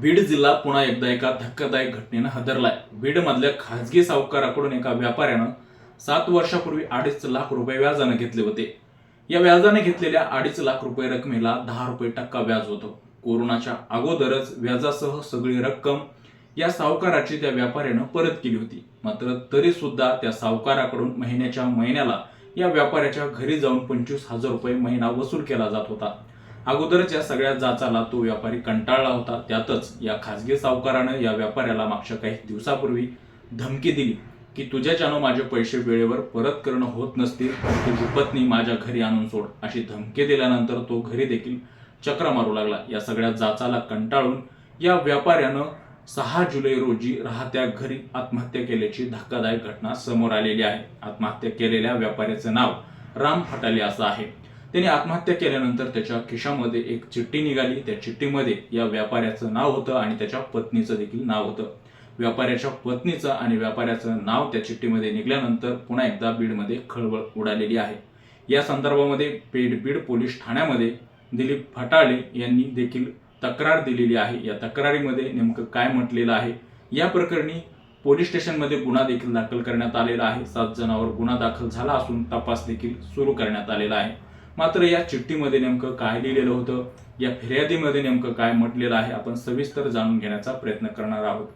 बीड जिल्हा पुन्हा एकदा एका धक्कादायक घटनेनं हदरलाय. बीडमधल्या खासगी सावकाराकडून एका व्यापाऱ्यानं सात वर्षापूर्वी अडीच लाख रुपये व्याजानं घेतले होते. या व्याजाने घेतलेल्या अडीच लाख रुपये रकमेला दहा रुपये टक्का व्याज होतं. कोरोनाच्या अगोदरच व्याजासह सगळी रक्कम या सावकाराची त्या व्यापाऱ्यानं परत केली होती. मात्र तरी सुद्धा त्या सावकाराकडून महिन्याच्या महिन्याला या व्यापाऱ्याच्या घरी जाऊन पंचवीस हजार रुपये महिना वसूल केला जात होता. अगोदरच्या सगळ्या जाचाला तो व्यापारी कंटाळला होता. त्यातच या खासगी सावकारानं या व्यापाऱ्याला मागच्या काही दिवसापूर्वी धमकी दिली की तुझ्याच्यानं माझे पैसे वेळेवर परत करणं होत नसतील तर तुझी पत्नी माझ्या घरी आणून सोड. अशी धमकी दिल्यानंतर तो घरी देखील चक्र मारू लागला. या सगळ्या जाचाला कंटाळून या व्यापाऱ्यानं सहा जुलै रोजी राहत्या घरी आत्महत्या केल्याची धक्कादायक घटना समोर आलेली आहे. आत्महत्या केलेल्या व्यापाऱ्याचं नाव राम फटाले असं आहे. त्याने आत्महत्या केल्यानंतर त्याच्या खिशामध्ये एक चिठ्ठी निघाली. त्या चिठ्ठीमध्ये या व्यापाऱ्याचं नाव होतं आणि त्याच्या पत्नीचं देखील नाव होतं. व्यापाऱ्याच्या पत्नीचं आणि व्यापाऱ्याचं नाव त्या चिठ्ठीमध्ये निघाल्यानंतर पुन्हा एकदा बीडमध्ये खळबळ उडालेली आहे. या संदर्भामध्ये पेड बीड पोलीस ठाण्यामध्ये दिलीप फटाळे यांनी देखील तक्रार दिलेली आहे. या तक्रारीमध्ये नेमकं काय म्हटलेलं आहे? या प्रकरणी पोलीस स्टेशनमध्ये गुन्हा देखील दाखल करण्यात आलेला आहे. सात जणांवर गुन्हा दाखल झाला असून तपास देखील सुरू करण्यात आलेला आहे. मात्र या चिठ्ठीमध्ये नेमकं काय लिहिलेलं होतं? या फिर्यादीमध्ये नेमकं काय म्हटलेलं आहे? आपण सविस्तर जाणून घेण्याचा प्रयत्न करणार आहोत.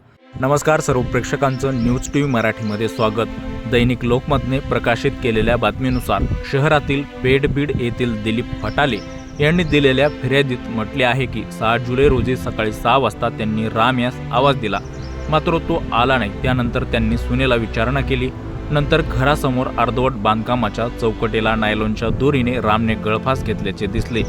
नमस्कार सर्व प्रेक्षकांचं न्यूज टी व्ही मराठीमध्ये स्वागत. दैनिक लोकमतने प्रकाशित केलेल्या बातमीनुसार शहरातील पेडबीड येथील दिलीप फटाले यांनी दिलेल्या फिर्यादीत म्हटले आहे की सहा जुलै रोजी सकाळी सहा वाजता त्यांनी राम यास आवाज दिला. मात्र तो आला नाही. त्यानंतर त्यांनी सुनेला विचारणा केली. नंतर घरासमोर अर्धवट बांधकामाच्या चौकटीला नायलॉनच्या दोरीने रामने गळफास घेतल्याचे दिसले.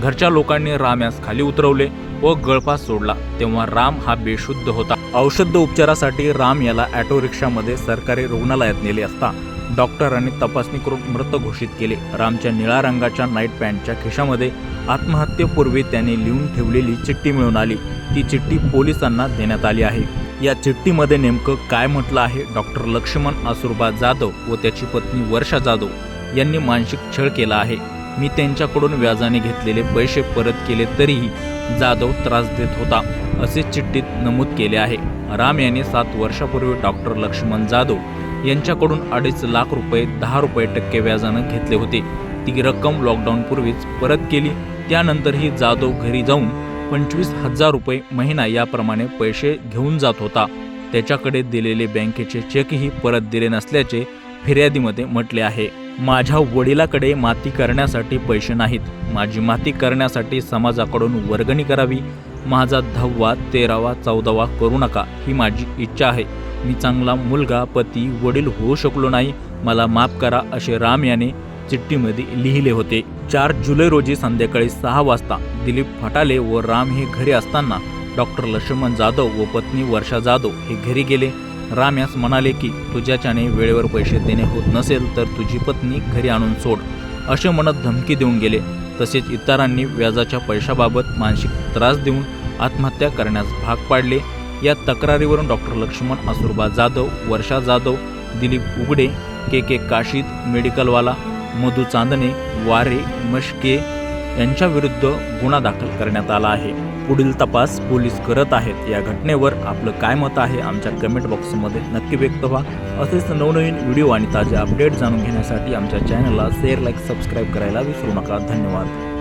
घरच्या लोकांनी राम यास खाली उतरवले व गळफास सोडला. तेव्हा राम हा बेशुद्ध होता. औषध उपचारासाठी राम याला ऑटो रिक्षामध्ये सरकारी रुग्णालयात नेले असता डॉक्टरांनी तपासणी करून मृत घोषित केले. रामच्या निळ्या रंगाच्या नाईट पॅन्टच्या खिशामध्ये आत्महत्येपूर्वी त्याने लिहून ठेवलेली चिठ्ठी मिळून आली. ती चिठ्ठी पोलिसांना देण्यात आली आहे. या चिठ्ठीमध्ये नेमकं काय म्हटलं आहे? डॉक्टर लक्ष्मण आसुरबा जाधव व त्याची पत्नी वर्षा जाधव यांनी मानसिक छळ केला आहे. मी त्यांच्याकडून व्याजाने घेतलेले पैसे परत केले तरीही जाधव त्रास देत होता असे चिठ्ठीत नमूद केले आहे. राम यांनी सात वर्षापूर्वी डॉक्टर लक्ष्मण जाधव यांच्याकडून अडीच लाख रुपये दहा रुपये टक्के व्याजानं घेतले होते. ती रक्कम लॉकडाऊनपूर्वीच परत केली. त्यानंतरही जाधव घरी जाऊन पंचवीस हजार रुपये महिना याप्रमाणे पैसे घेऊन जात होता. त्याच्याकडे दिलेले बँकेचे चेकही परत दिले नसल्याचे फिर्यादीमध्ये म्हटले आहे. माझ्या वडिलाकडे माती करण्यासाठी पैसे नाहीत. माझी माती करण्यासाठी समाजाकडून वर्गणी करावी. माझा दहावा तेरावा चौदावा करू नका ही माझी इच्छा आहे. मी चांगला मुलगा पती वडील होऊ शकलो नाही. मला माफ करा असे राम याने चिठ्ठीमध्ये लिहिले होते. चार जुलै रोजी संध्याकाळी सहा वाजता दिलीप फटाले व राम हे घरी असताना डॉक्टर लक्ष्मण जाधव व पत्नी वर्षा जाधव हे घरी गेले. राम यास म्हणाले की तुझ्याच्याने वेळेवर पैसे देणे होत नसेल तर तुझी पत्नी घरी आणून सोड असे म्हणत धमकी देऊन गेले. तसेच इतरांनी व्याजाच्या पैशाबाबत मानसिक त्रास देऊन आत्महत्या करण्यास भाग पाडले. या तक्रारीवरून doctor Laxman Asurba Jadhav Varsha Jadhav Dilip Ugade K K Kashid मेडिकलवाला Madhu Chandane वारे मशके यांच्याविरुद्ध गुन्हा दाखल करण्यात आला आहे. पुढील तपास पोलीस करत आहेत. या घटनेवर आपलं काय मत आहे आमच्या कमेंट बॉक्समध्ये नक्की व्यक्त व्हा. असेच नवनवीन व्हिडिओ आणि ताजे अपडेट जाणून घेण्यासाठी आमच्या चॅनलला शेअर लाईक सबस्क्राईब करायला विसरू नका. धन्यवाद.